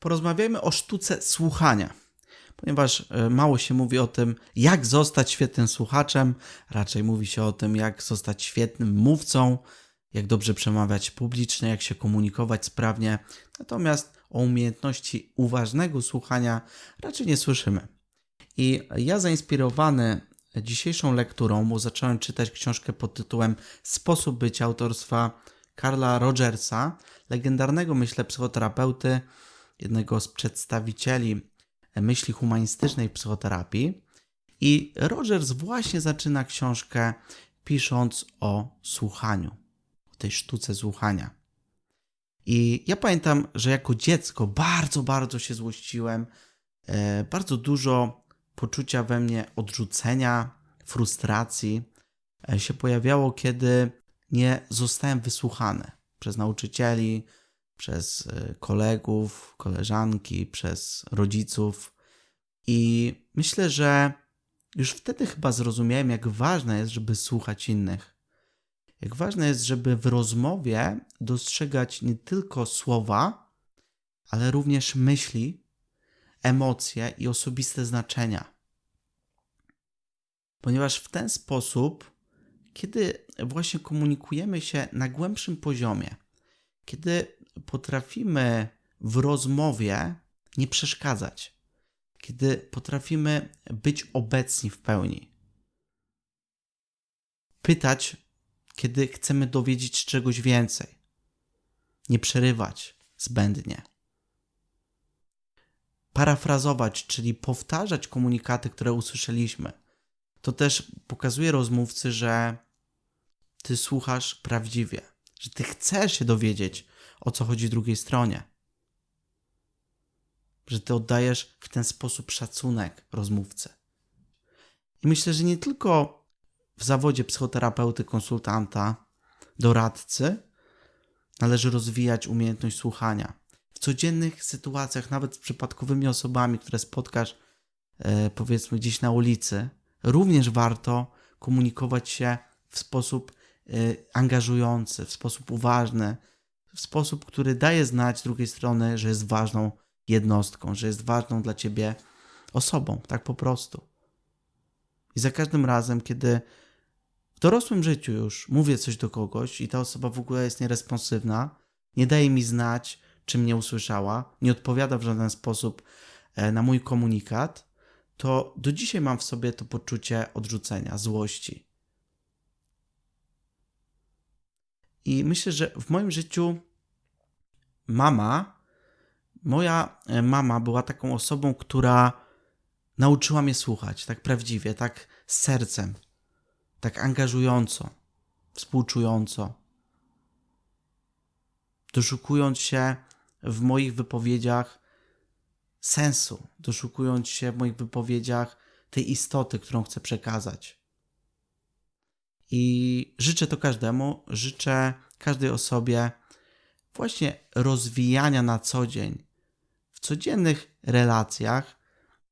porozmawiajmy o sztuce słuchania. Ponieważ e, mało się mówi o tym, jak zostać świetnym słuchaczem, raczej mówi się o tym, jak zostać świetnym mówcą, jak dobrze przemawiać publicznie, jak się komunikować sprawnie. Natomiast o umiejętności uważnego słuchania raczej nie słyszymy. I ja zainspirowany dzisiejszą lekturą, bo zacząłem czytać książkę pod tytułem Sposób bycia autorstwa Karla Rogersa, legendarnego, myślę, psychoterapeuty, jednego z przedstawicieli myśli humanistycznej psychoterapii. I Rogers właśnie zaczyna książkę pisząc o słuchaniu, o tej sztuce słuchania. I ja pamiętam, że jako dziecko bardzo, bardzo się złościłem, e, bardzo dużo poczucia we mnie odrzucenia, frustracji e, się pojawiało, kiedy nie zostałem wysłuchany przez nauczycieli, przez e, kolegów, koleżanki, przez rodziców. I myślę, że już wtedy chyba zrozumiałem, jak ważne jest, żeby słuchać innych. Jak ważne jest, żeby w rozmowie dostrzegać nie tylko słowa, ale również myśli, emocje i osobiste znaczenia. Ponieważ w ten sposób, kiedy właśnie komunikujemy się na głębszym poziomie, kiedy potrafimy w rozmowie nie przeszkadzać, kiedy potrafimy być obecni w pełni, pytać, kiedy chcemy dowiedzieć czegoś więcej, nie przerywać zbędnie. Parafrazować, czyli powtarzać komunikaty, które usłyszeliśmy. To też pokazuje rozmówcy, że ty słuchasz prawdziwie, że ty chcesz się dowiedzieć, o co chodzi drugiej stronie. Że ty oddajesz w ten sposób szacunek rozmówcy. I myślę, że nie tylko w zawodzie psychoterapeuty, konsultanta, doradcy należy rozwijać umiejętność słuchania. W codziennych sytuacjach, nawet z przypadkowymi osobami, które spotkasz, e, powiedzmy, gdzieś na ulicy, również warto komunikować się w sposób e, angażujący, w sposób uważny, w sposób, który daje znać drugiej strony, że jest ważną jednostką, że jest ważną dla ciebie osobą, tak po prostu. I za każdym razem, kiedy w dorosłym życiu już mówię coś do kogoś i ta osoba w ogóle jest nieresponsywna, nie daje mi znać, czy mnie usłyszała, nie odpowiada w żaden sposób e, na mój komunikat, to do dzisiaj mam w sobie to poczucie odrzucenia, złości. I myślę, że w moim życiu mama, moja e, mama była taką osobą, która nauczyła mnie słuchać tak prawdziwie, tak z sercem, tak angażująco, współczująco, doszukując się w moich wypowiedziach sensu, doszukując się w moich wypowiedziach tej istoty, którą chcę przekazać. I życzę to każdemu, życzę każdej osobie właśnie rozwijania na co dzień, w codziennych relacjach,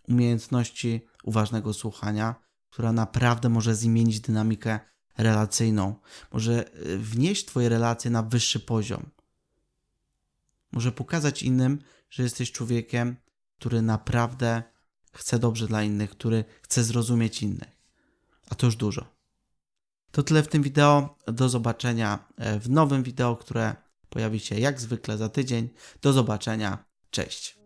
umiejętności uważnego słuchania, która naprawdę może zmienić dynamikę relacyjną, może e, wnieść Twoje relacje na wyższy poziom. Może pokazać innym, że jesteś człowiekiem, który naprawdę chce dobrze dla innych, który chce zrozumieć innych. A to już dużo. To tyle w tym wideo. Do zobaczenia e, w nowym wideo, które pojawi się jak zwykle za tydzień. Do zobaczenia. Cześć.